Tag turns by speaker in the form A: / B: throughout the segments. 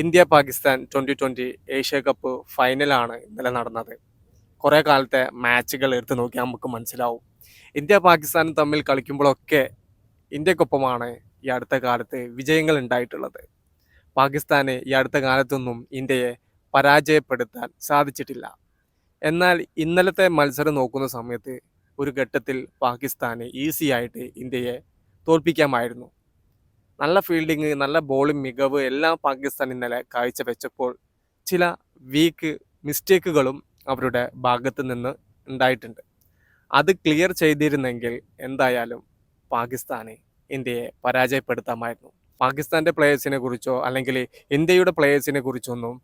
A: India Pakistan twenty twenty Asia cup ഫൈനലാണ് ഇന്നലെ നടന്നത്. കുറേ കാലത്തെ മാച്ചുകൾ എടുത്ത് നോക്കിയാൽ നമുക്ക് മനസ്സിലാവും. ഇന്ത്യ പാകിസ്ഥാൻ തമ്മിൽ കളിക്കുമ്പോഴൊക്കെ ഇന്ത്യക്കൊപ്പമാണ് ഈ അടുത്ത കാലത്ത് വിജയങ്ങൾ ഉണ്ടായിട്ടുള്ളത്. പാകിസ്ഥാന് ഈ അടുത്ത കാലത്തൊന്നും ഇന്ത്യയെ പരാജയപ്പെടുത്താൻ സാധിച്ചിട്ടില്ല. എന്നാൽ ഇന്നലത്തെ മത്സരം നോക്കുന്ന സമയത്ത് ഒരു ഘട്ടത്തിൽ പാകിസ്ഥാന് ഈസിയായിട്ട് ഇന്ത്യയെ തോൽപ്പിക്കാമായിരുന്നു. നല്ല ഫീൽഡിങ് നല്ല ബോളിംഗ് മികവ് എല്ലാം പാകിസ്ഥാൻ ഇന്നലെ കാഴ്ചവെച്ചപ്പോൾ ചില വീക്ക് മിസ്റ്റേക്കുകളും അവരുടെ ഭാഗത്ത് നിന്ന് ഉണ്ടായിട്ടുണ്ട്. അത് ക്ലിയർ ചെയ്തിരുന്നെങ്കിൽ എന്തായാലും പാകിസ്ഥാനെ ഇന്ത്യയെ പരാജയപ്പെടുത്താമായിരുന്നു. പാകിസ്ഥാന്റെ പ്ലേയേഴ്സിനെ കുറിച്ചോ അല്ലെങ്കിൽ ഇന്ത്യയുടെ പ്ലേയേഴ്സിനെ കുറിച്ചൊന്നും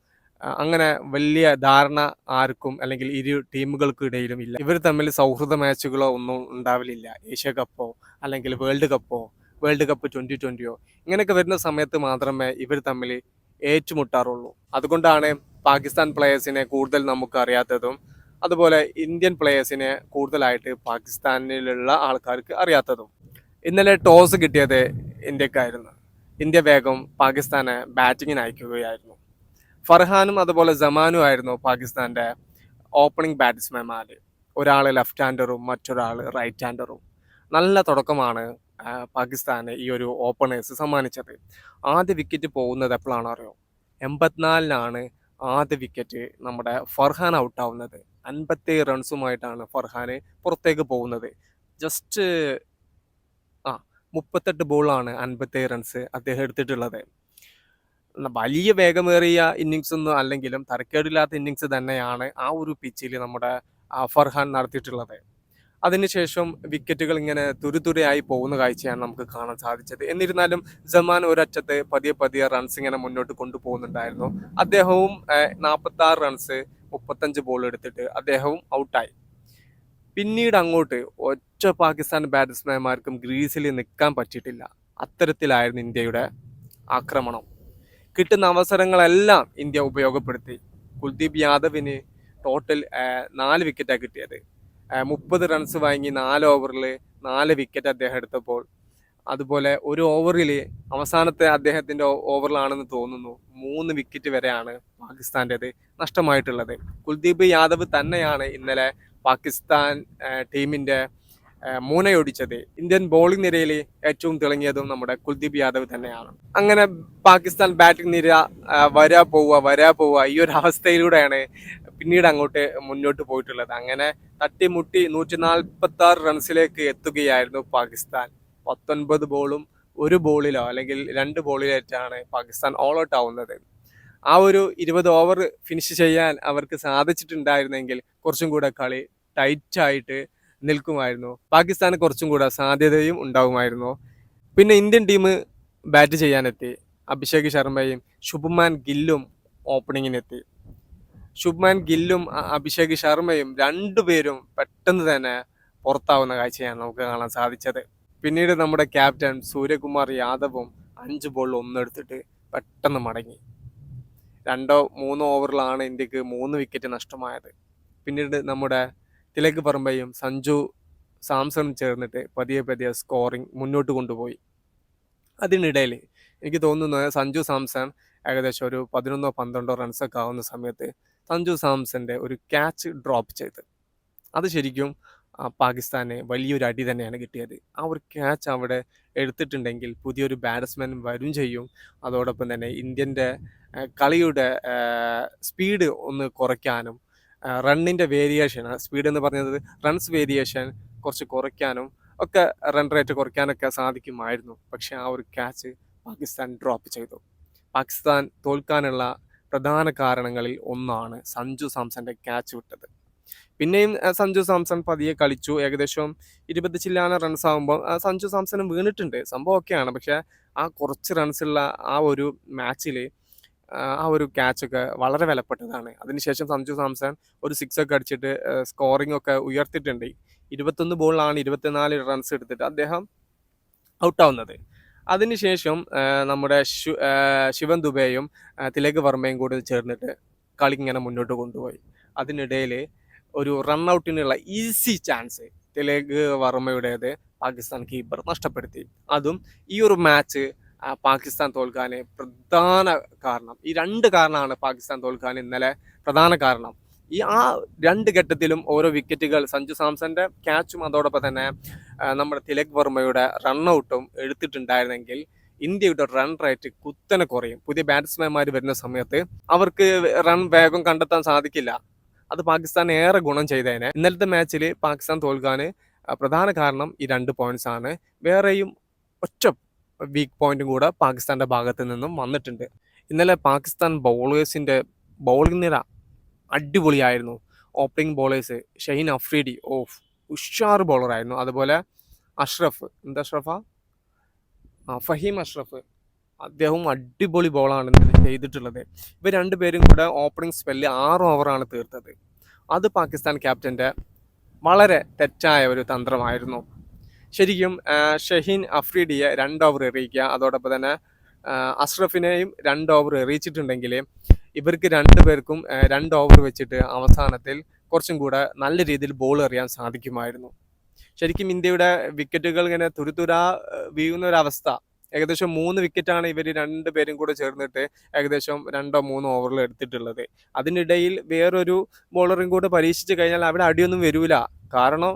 A: അങ്ങനെ വലിയ ധാരണ ആർക്കും അല്ലെങ്കിൽ ഇരു ടീമുകൾക്കിടയിലും ഇല്ല. ഇവർ തമ്മിൽ സൗഹൃദ മാച്ചുകളോ ഒന്നും ഉണ്ടാവില്ല ഏഷ്യ കപ്പോ അല്ലെങ്കിൽ വേൾഡ് കപ്പോ വേൾഡ് കപ്പ് ട്വന്റി ട്വന്റിയോ ഇങ്ങനെയൊക്കെ വരുന്ന സമയത്ത് മാത്രമേ ഇവർ തമ്മിൽ ഏറ്റുമുട്ടാറുള്ളൂ. അതുകൊണ്ടാണ് പാകിസ്ഥാൻ പ്ലേയേഴ്സിനെ കൂടുതൽ നമുക്ക് അറിയാത്തതും അതുപോലെ ഇന്ത്യൻ പ്ലേയേഴ്സിനെ കൂടുതലായിട്ട് പാകിസ്ഥാനിലുള്ള ആൾക്കാർക്ക് അറിയാത്തതും. ഇന്നലെ ടോസ് കിട്ടിയത് ഇന്ത്യക്കായിരുന്നു. ഇന്ത്യ വേഗം പാകിസ്ഥാനെ ബാറ്റിങ്ങിന് അയക്കുകയായിരുന്നു. ഫർഹാനും അതുപോലെ ജമാനും ആയിരുന്നു പാകിസ്ഥാന്റെ ഓപ്പണിംഗ് ബാറ്റ്സ്മാൻമാർ ഒരാൾ ലെഫ്റ്റ് ഹാൻഡറും മറ്റൊരാൾ റൈറ്റ് ഹാൻഡറും നല്ല തുടക്കമാണ് പാകിസ്ഥാന് ഈ ഒരു ഓപ്പണേഴ്സ് സമ്മാനിച്ചത്. ആദ്യ വിക്കറ്റ് പോകുന്നത് എപ്പോഴാണോ അറിയോ? എൺപത്തിനാലിനാണ് ആദ്യ വിക്കറ്റ് നമ്മുടെ ഫർഹാൻ ഔട്ടാവുന്നത് അൻപത്തി റൺസുമായിട്ടാണ് ഫർഹാൻ പുറത്തേക്ക് പോകുന്നത്. ജസ്റ്റ് ആ മുപ്പത്തെട്ട് ബോളാണ് അൻപത്തി റൺസ് അദ്ദേഹം എടുത്തിട്ടുള്ളത്. വലിയ വേഗമേറിയ ഇന്നിങ്സ് ഒന്നും അല്ലെങ്കിലും തരക്കേടില്ലാത്ത ഇന്നിങ്സ് തന്നെയാണ് ആ ഒരു പിച്ചിൽ നമ്മുടെ ഫർഹാൻ നടത്തിയിട്ടുള്ളത്. അതിനുശേഷം വിക്കറ്റുകൾ ഇങ്ങനെ തുരുതുരയായി പോകുന്ന കാഴ്ചയാണ് നമുക്ക് കാണാൻ സാധിച്ചത്. എന്നിരുന്നാലും ജമാൻ ഒരറ്റത്ത് പതിയെ പതിയെ റൺസ് ഇങ്ങനെ മുന്നോട്ട് കൊണ്ടുപോകുന്നുണ്ടായിരുന്നു. അദ്ദേഹവും നാൽപ്പത്തി ആറ് റൺസ് മുപ്പത്തഞ്ച് ബോൾ എടുത്തിട്ട് അദ്ദേഹവും ഔട്ടായി പിന്നീട് അങ്ങോട്ട് ഒറ്റ പാകിസ്ഥാൻ ബാറ്റ്സ്മാൻമാർക്കും ഗ്രീസിൽ നിൽക്കാൻ പറ്റിയിട്ടില്ല. അത്തരത്തിലായിരുന്നു ഇന്ത്യയുടെ ആക്രമണം. കിട്ടുന്ന അവസരങ്ങളെല്ലാം ഇന്ത്യ ഉപയോഗപ്പെടുത്തി. കുൽദീപ് യാദവിന് ടോട്ടൽ നാല് വിക്കറ്റാണ് കിട്ടിയത്. മുപ്പത് റൺസ് വാങ്ങി നാല് ഓവറിൽ നാല് വിക്കറ്റ് അദ്ദേഹം എടുത്തപ്പോൾ അതുപോലെ ഒരു ഓവറിൽ അവസാനത്തെ അദ്ദേഹത്തിന്റെ ഓവറിലാണെന്ന് തോന്നുന്നു. മൂന്ന് വിക്കറ്റ് വരെയാണ് പാകിസ്ഥാന്റെത് നഷ്ടമായിട്ടുള്ളത്. കുൽദീപ് യാദവ് തന്നെയാണ് ഇന്നലെ പാകിസ്ഥാൻ ടീമിന്റെ മൂനയൊടിച്ചത്. ഇന്ത്യൻ ബോളിംഗ് നിരയിൽ ഏറ്റവും തിളങ്ങിയതും നമ്മുടെ കുൽദീപ് യാദവ് തന്നെയാണ്. അങ്ങനെ പാകിസ്ഥാൻ ബാറ്റിംഗ് നിര വരാ പോവുക വരാ പോവുക ഈ ഒരു അവസ്ഥയിലൂടെയാണ് പിന്നീട് അങ്ങോട്ട് മുന്നോട്ട് പോയിട്ടുള്ളത്. അങ്ങനെ തട്ടിമുട്ടി നൂറ്റി നാൽപ്പത്തി ആറ് റൺസിലേക്ക് എത്തുകയായിരുന്നു പാകിസ്ഥാൻ. പത്തൊൻപത് ബോളും ഒരു ബോളിലോ അല്ലെങ്കിൽ രണ്ട് ബോളിലേറ്റാണ് പാകിസ്ഥാൻ ഓൾ ഔട്ട് ആവുന്നത്. ആ ഒരു ഇരുപത് ഓവർ ഫിനിഷ് ചെയ്യാൻ അവർക്ക് സാധിച്ചിട്ടുണ്ടായിരുന്നെങ്കിൽ കുറച്ചും കൂടെ കളി ടൈറ്റായിട്ട് നിൽക്കുമായിരുന്നു. പാകിസ്ഥാന് കുറച്ചും കൂടെ സാധ്യതയും ഉണ്ടാകുമായിരുന്നു പിന്നെ ഇന്ത്യൻ ടീം ബാറ്റ് ചെയ്യാനെത്തി. അഭിഷേക് ശർമ്മയും ശുഭ്മാൻ ഗില്ലും ഓപ്പണിങ്ങിനെത്തി ശുഭ്മാൻ ഗില്ലും അഭിഷേക് ശർമ്മയും രണ്ടുപേരും പെട്ടെന്ന് തന്നെ പുറത്താവുന്ന കാഴ്ചയാണ് നമുക്ക് കാണാൻ സാധിച്ചത്. പിന്നീട് നമ്മുടെ ക്യാപ്റ്റൻ സൂര്യകുമാർ യാദവും അഞ്ച് ബോൾ ഒന്നെടുത്തിട്ട് പെട്ടെന്ന് മടങ്ങി. രണ്ടോ മൂന്നോ ഓവറിലാണ് ഇന്ത്യയ്ക്ക് മൂന്ന് വിക്കറ്റ് നഷ്ടമായത്. പിന്നീട് നമ്മുടെ തിലക് പറമ്പയും സഞ്ജു സാംസണും ചേർന്നിട്ട് പതിയെ പതിയെ സ്കോറിംഗ് മുന്നോട്ട് കൊണ്ടുപോയി. അതിനിടയിൽ എനിക്ക് തോന്നുന്നത് സഞ്ജു സാംസൺ ഏകദേശം ഒരു പതിനൊന്നോ പന്ത്രണ്ടോ റൺസൊക്കെ ആവുന്ന സമയത്ത് സഞ്ജു സാംസന്റെ ഒരു ക്യാച്ച് ഡ്രോപ്പ് ചെയ്ത് അത് ശരിക്കും പാകിസ്ഥാനെ വലിയൊരു അടി തന്നെയാണ് കിട്ടിയത്. ആ ഒരു ക്യാച്ച് അവിടെ എടുത്തിട്ടുണ്ടെങ്കിൽ പുതിയൊരു ബാറ്റ്സ്മാൻ വരും ചെയ്യും. അതോടൊപ്പം തന്നെ ഇന്ത്യന്റെ കളിയുടെ സ്പീഡ് ഒന്ന് കുറയ്ക്കാനും റണ്ണിന്റെ വേരിയേഷൻ സ്പീഡ് എന്ന് പറഞ്ഞത് റൺസ് വേരിയേഷൻ കുറച്ച് കുറയ്ക്കാനും ഒക്കെ റൺ റേറ്റ് കുറയ്ക്കാനൊക്കെ സാധിക്കുമായിരുന്നു. പക്ഷേ ആ ഒരു ക്യാച്ച് പാകിസ്ഥാൻ ഡ്രോപ്പ് ചെയ്തു. പാകിസ്ഥാൻ തോൽക്കാനുള്ള പ്രധാന കാരണങ്ങളിൽ ഒന്നാണ് സഞ്ജു സാംസന്റെ ക്യാച്ച് വിട്ടത്. പിന്നെയും സഞ്ജു സാംസൺ പതിയെ കളിച്ചു. ഏകദേശം ഇരുപത് ചില്ലാന റൺസ് ആകുമ്പോൾ സഞ്ജു സാംസണും വീണിട്ടുണ്ട്. സംഭവം ഒക്കെയാണ്. പക്ഷെ ആ കുറച്ച് റൺസുള്ള ആ ഒരു മാച്ചിൽ ആ ഒരു ക്യാച്ചൊക്കെ വളരെ വിലപ്പെട്ടതാണ്. അതിനുശേഷം സഞ്ജു സാംസൺ ഒരു സിക്സ് ഒക്കെ അടിച്ചിട്ട് സ്കോറിംഗ് ഒക്കെ ഉയർത്തിയിട്ടുണ്ട്. ഇരുപത്തൊന്ന് ബോളിലാണ് ഇരുപത്തിനാല് റൺസ് എടുത്തിട്ട് അദ്ദേഹം ഔട്ടാവുന്നത് അതിനുശേഷം നമ്മുടെ ശിവൻ ദുബേയും തിലക് വർമ്മയും കൂടി ചേർന്നിട്ട് കളി ഇങ്ങനെ മുന്നോട്ട് കൊണ്ടുപോയി. അതിനിടയിൽ ഒരു റൺ ഈസി ചാൻസ് തിലക് വർമ്മയുടേത് പാകിസ്ഥാൻ കീപ്പർ നഷ്ടപ്പെടുത്തി. അതും ഈ ഒരു മാച്ച് പാകിസ്ഥാൻ തോൽക്കാൻ പ്രധാന കാരണം ഈ രണ്ട് കാരണമാണ് പാകിസ്ഥാൻ തോൽക്കാൻ ഇന്നലെ പ്രധാന കാരണം. ഈ ആ രണ്ട് ഘട്ടത്തിലും ഓരോ വിക്കറ്റുകൾ സഞ്ജു സാംസന്റെ ക്യാച്ചും അതോടൊപ്പം തന്നെ നമ്മുടെ തിലക് വർമ്മയുടെ റണ്ണൗട്ടും എടുത്തിട്ടുണ്ടായിരുന്നെങ്കിൽ ഇന്ത്യയുടെ റൺ റേറ്റ് കുത്തനെ കുറയും. പുതിയ ബാറ്റ്സ്മാൻമാർ വരുന്ന സമയത്ത് അവർക്ക് റൺ വേഗം കണ്ടെത്താൻ സാധിക്കില്ല. അത് പാകിസ്ഥാൻ ഏറെ ഗുണം ചെയ്തതിനെ ഇന്നലത്തെ മാച്ചിൽ പാകിസ്ഥാൻ തോൽക്കാൻ പ്രധാന കാരണം ഈ രണ്ട് പോയിന്റ്സ് ആണ്. വേറെയും ഒറ്റ വീക്ക് പോയിന്റും കൂടെ പാകിസ്ഥാന്റെ ഭാഗത്ത് നിന്നും വന്നിട്ടുണ്ട്. ഇന്നലെ പാകിസ്ഥാൻ ബൗളേഴ്സിന്റെ ബൗളിംഗ് നിര അടിപൊളിയായിരുന്നു. ഓപ്പണിംഗ് ബോളേഴ്സ് ഷഹീൻ അഫ്രീഡി ഓഫ് ഉഷാർ ബോളറായിരുന്നു അതുപോലെ അഷ്റഫ് എന്താ അഷ്റഫാ? ഫഹീം അഷ്റഫ്. അദ്ദേഹവും അടിപൊളി ബോളാണ് ഇന്നലെ ചെയ്തിട്ടുള്ളത്. ഇവർ രണ്ടുപേരും കൂടെ ഓപ്പണിംഗ് സ്പെല്ല് ആറ് ഓവറാണ് തീർത്തത്. അത് പാകിസ്ഥാൻ ക്യാപ്റ്റന്റെ വളരെ തെറ്റായ ഒരു തന്ത്രമായിരുന്നു. ശരിക്കും ഷഹീൻ അഫ്രീഡിയെ രണ്ട് ഓവർ എറിയിക്കുക അതോടൊപ്പം തന്നെ അഷ്റഫിനെയും രണ്ട് ഓവർ എറിയിച്ചിട്ടുണ്ടെങ്കിൽ ഇവർക്ക് രണ്ടുപേർക്കും പേർക്കും രണ്ട് ഓവർ വെച്ചിട്ട് അവസാനത്തിൽ കുറച്ചും കൂടെ നല്ല രീതിയിൽ ബോൾ എറിയാൻ സാധിക്കുമായിരുന്നു. ശരിക്കും ഇന്ത്യയുടെ വിക്കറ്റുകൾ ഇങ്ങനെ തുരുതുരാ വീഴുന്ന ഒരു അവസ്ഥ. ഏകദേശം മൂന്ന് വിക്കറ്റാണ് ഇവർ രണ്ടുപേരും കൂടെ ചേർന്നിട്ട് ഏകദേശം രണ്ടോ മൂന്നോ ഓവറിൽ എടുത്തിട്ടുള്ളത്. അതിനിടയിൽ വേറൊരു ബോളറും കൂടെ പരീക്ഷിച്ച് കഴിഞ്ഞാൽ അവിടെ അടിയൊന്നും വരില്ല കാരണം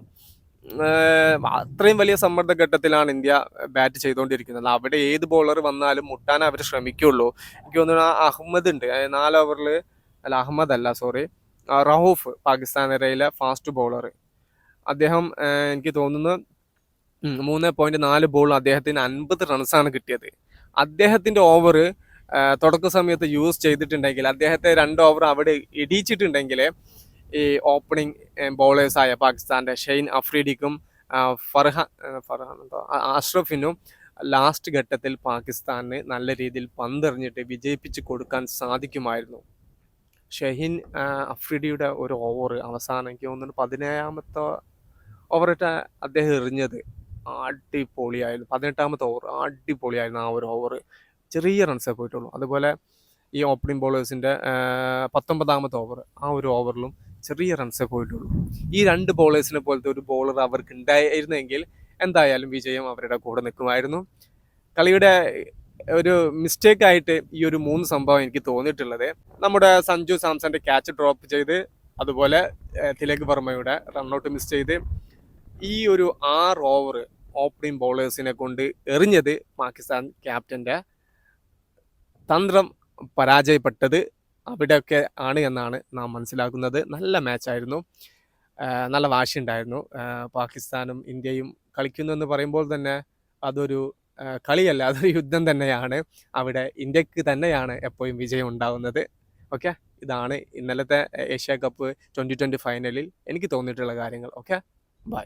A: അത്രയും വലിയ സമ്മർദ്ദ ഘട്ടത്തിലാണ് ഇന്ത്യ ബാറ്റ് ചെയ്തുകൊണ്ടിരിക്കുന്നത്. അവിടെ ഏത് ബോളർ വന്നാലും മുട്ടാൻ അവർ ശ്രമിക്കുള്ളൂ. എനിക്ക് തോന്നുന്നു അഹമ്മദ് ഉണ്ട്. നാല് ഓവറിൽ അല്ല അഹമ്മദ് അല്ല സോറി റഹൂഫ് പാകിസ്ഥാൻ നിരയിലെ ഫാസ്റ്റ് ബോളർ അദ്ദേഹം എനിക്ക് തോന്നുന്നു മൂന്ന് പോയിന്റ് നാല് ബോൾ അദ്ദേഹത്തിന് അൻപത് റൺസാണ് കിട്ടിയത്. അദ്ദേഹത്തിന്റെ ഓവർ തുടക്ക സമയത്ത് യൂസ് ചെയ്തിട്ടുണ്ടെങ്കിൽ അദ്ദേഹത്തെ രണ്ട് ഓവർ അവിടെ ഇടിച്ചിട്ടുണ്ടെങ്കിൽ ഈ ഓപ്പണിംഗ് ബോളേഴ്സായ പാകിസ്ഥാന്റെ ഷെയ്ൻ അഫ്രീഡിക്കും ഫർഹ ഫർഹാൻ അഷ്റഫിനും ലാസ്റ്റ് ഘട്ടത്തിൽ പാകിസ്ഥാന് നല്ല രീതിയിൽ പന്തെറിഞ്ഞിട്ട് വിജയിപ്പിച്ച് കൊടുക്കാൻ സാധിക്കുമായിരുന്നു. ഷഹീൻ അഫ്രീഡിയുടെ ഒരു ഓവർ അവസാനം എനിക്ക് തോന്നുന്നു പതിനേഴാമത്തെ ഓവറിട്ട് അദ്ദേഹം എറിഞ്ഞത്. അടിപൊളിയായിരുന്നു. പതിനെട്ടാമത്തെ ഓവർ അടിപൊളിയായിരുന്നു ആ ഒരു ഓവർ ചെറിയ റൺസേ പോയിട്ടുള്ളൂ. അതുപോലെ ഈ ഓപ്പണിംഗ് ബോളേഴ്സിന്റെ പത്തൊമ്പതാമത്തെ ഓവർ ആ ഒരു ഓവറിലും ചെറിയ റൺസേ പോയിട്ടുള്ളൂ. ഈ രണ്ട് ബോളേഴ്സിനെ പോലത്തെ ഒരു ബോളർ അവർക്ക് ഉണ്ടായിരുന്നെങ്കിൽ എന്തായാലും വിജയം അവരുടെ കൂടെ നിൽക്കുമായിരുന്നു. കളിയുടെ ഒരു മിസ്റ്റേക്ക് ആയിട്ട് ഈ ഒരു മൂന്ന് സംഭവം എനിക്ക് തോന്നിയിട്ടുള്ളത്. നമ്മുടെ സഞ്ജു സാംസന്റെ ക്യാച്ച് ഡ്രോപ്പ് ചെയ്ത് അതുപോലെ തിലക് വർമ്മയുടെ റണ്ണൗട്ട് മിസ് ചെയ്ത് ഈ ഒരു ആറ് ഓവർ ഓപ്പണിംഗ് ബോളേഴ്സിനെ കൊണ്ട് എറിഞ്ഞത് പാകിസ്ഥാൻ ക്യാപ്റ്റന്റെ തന്ത്രം പരാജയപ്പെട്ടത് അവിടെയൊക്കെ ആണ് എന്നാണ് നാം മനസ്സിലാക്കുന്നത്. നല്ല മാച്ചായിരുന്നു നല്ല വാശിയുണ്ടായിരുന്നു. പാകിസ്ഥാനും ഇന്ത്യയും കളിക്കുന്നു എന്ന് പറയുമ്പോൾ തന്നെ അതൊരു കളിയല്ല അതൊരു യുദ്ധം തന്നെയാണ്. അവിടെ ഇന്ത്യയ്ക്ക് തന്നെയാണ് എപ്പോഴും വിജയം ഉണ്ടാകുന്നത് ഓക്കെ? ഇതാണ് ഇന്നലത്തെ ഏഷ്യ കപ്പ് ട്വന്റി ട്വന്റി ഫൈനലിൽ എനിക്ക് തോന്നിയിട്ടുള്ള കാര്യങ്ങൾ. ഓക്കെ? ബൈ